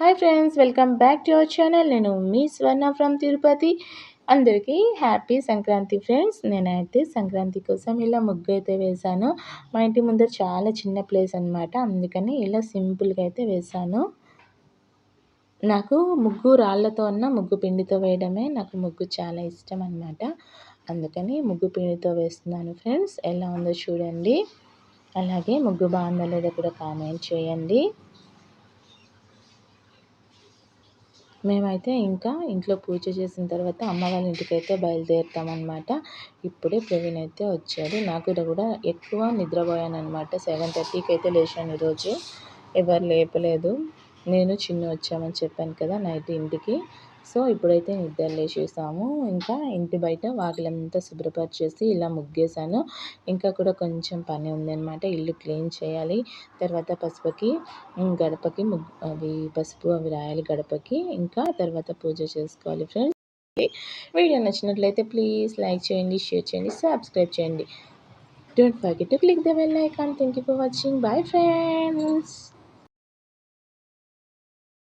Hi friends welcome back to our channel. నేను మీ స్వర్ణ from Tirupati. అందరికీ హ్యాపీ సంక్రాంతి ఫ్రెండ్స్. నేనైతే సంక్రాంతి కోసం ఇలా ముగ్గు అయితే వేశాను. మా ఇంటి ముందర చాలా చిన్న ప్లేస్ అనమాట అందుకని ఇలా సింపుల్గా అయితే వేశాను. నాకు ముగ్గు రాళ్ళతో ఉన్న ముగ్గు పిండితో వేయడమే నాకు ముగ్గు చాలా ఇష్టం అనమాట అందుకని ముగ్గు పిండితో వేస్తున్నాను ఫ్రెండ్స్. ఎలా ఉందో చూడండి. అలాగే ముగ్గు బాగుందో లేదో కూడా కామెంట్ చేయండి. మేమైతే ఇంకా ఇంట్లో పూజ చేసిన తర్వాత అమ్మ వాళ్ళ ఇంటికి అయితే బయలుదేరుతామన్నమాట. ఇప్పుడే ప్రవీణ్ అయితే వచ్చాడు. నాకు కూడా ఎక్కువ నిద్రపోయాను అనమాట సెవెన్ థర్టీకి అయితే లేచాను ఈరోజు. ఎవరు లేపలేదు. నేను చిన్న వచ్చామని చెప్పాను కదా నైట్ ఇంటికి. సో ఇప్పుడైతే నిద్ర లేచేసాము. ఇంకా ఇంటి బయట వాకిలంతా శుభ్రపరిచేసి ఇలా ముగ్గేశాను. ఇంకా కూడా కొంచెం పని ఉందన్నమాట. ఇల్లు క్లీన్ చేయాలి. తర్వాత పసుపుకి గడపకి ముగ్గు అవి పసుపు అవి రాయాలి గడపకి. ఇంకా తర్వాత పూజ చేసుకోవాలి ఫ్రెండ్స్. వీడియో నచ్చినట్లయితే ప్లీజ్ లైక్ చేయండి షేర్ చేయండి సబ్స్క్రైబ్ చేయండి. Don't forget to click the bell icon. Thank you for watching. Bye friends.